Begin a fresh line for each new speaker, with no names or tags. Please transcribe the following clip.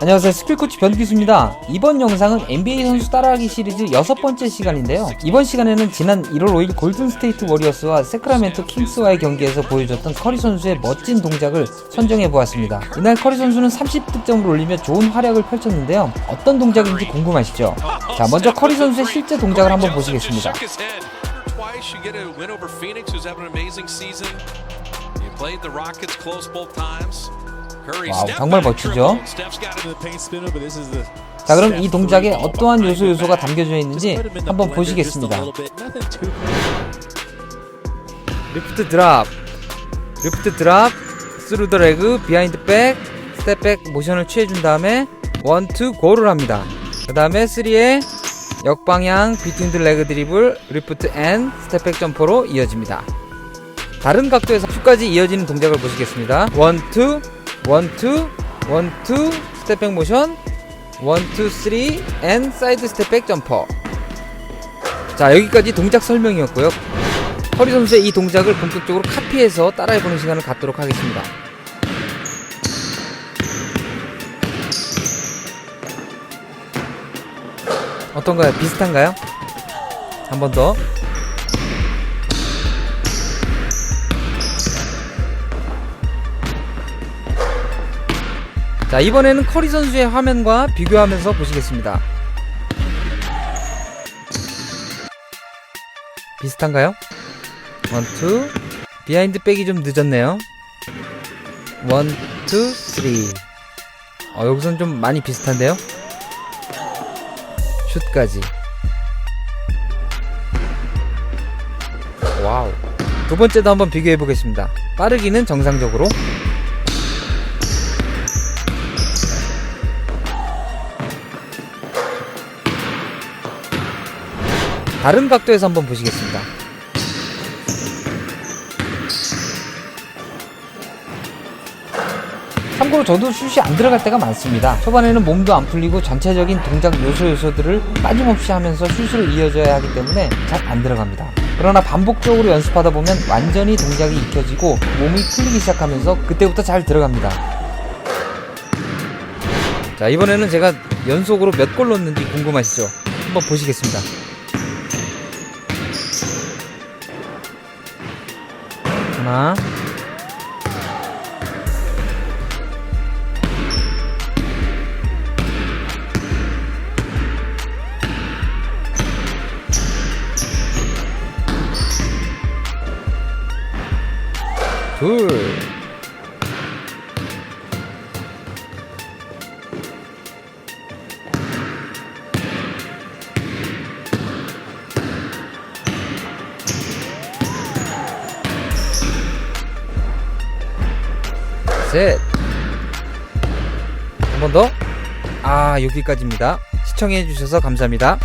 안녕하세요. 스킬코치 변기수입니다. 이번 영상은 NBA 선수 따라하기 시리즈 여섯 번째 시간인데요. 이번 시간에는 지난 1월 5일 골든스테이트 워리어스와 세크라멘토 킹스와의 경기에서 보여줬던 커리 선수의 멋진 동작을 선정해 보았습니다. 이날 커리 선수는 30득점을 올리며 좋은 활약을 펼쳤는데요. 어떤 동작인지 궁금하시죠? 자 먼저 커리 선수의 실제 동작을 한번 보시겠습니다 와우, 정말 멋지죠? 자 그럼 이 동작에 어떠한 요소 요소가 담겨져 있는지 한번 보시겠습니다 리프트 드랍 리프트 드랍 스루 더 레그 비하인드 백 스텝 백 모션을 취해준 다음에 원투 고를 합니다 그 다음에 3에 역방향 비트윈 드 레그 드리블 리프트 앤 스텝 백 점퍼로 이어집니다 다른 각도에서 큐까지 이어지는 동작을 보시겠습니다 원투 원투 원투 스텝백 모션 원투 쓰리 앤 사이드 스텝백 점퍼 자 여기까지 동작 설명이었고요 허리 선수의 이 동작을 본격적으로 카피해서 따라해보는 시간을 갖도록 하겠습니다. 어떤가요? 비슷한가요? 한 번 더. 자, 이번에는 커리 선수의 화면과 비교하면서 보시겠습니다. 비슷한가요? 원투 비하인드 백이 좀 늦었네요. 원투 쓰리 어 여기선 좀 많이 비슷한데요? 슛까지. 와우. 두 번째도 한번 비교해 보겠습니다. 빠르기는 정상적으로 다른 각도에서 한번 보시겠습니다 참고로 저도 슛이 안 들어갈 때가 많습니다. 초반에는 몸도 안 풀리고 전체적인 동작 요소 요소들을 빠짐없이 하면서 슛을 이어져야 하기 때문에 잘 안 들어갑니다. 그러나 반복적으로 연습하다 보면 완전히 동작이 익혀지고 몸이 풀리기 시작하면서 그때부터 잘 들어갑니다. 자 이번에는 제가 연속으로 몇 골 넣었는지 궁금하시죠? 한번 보시겠습니다. 하나. 둘 셋. 한 번 더. 아, 여기까지입니다. 시청해주셔서 감사합니다.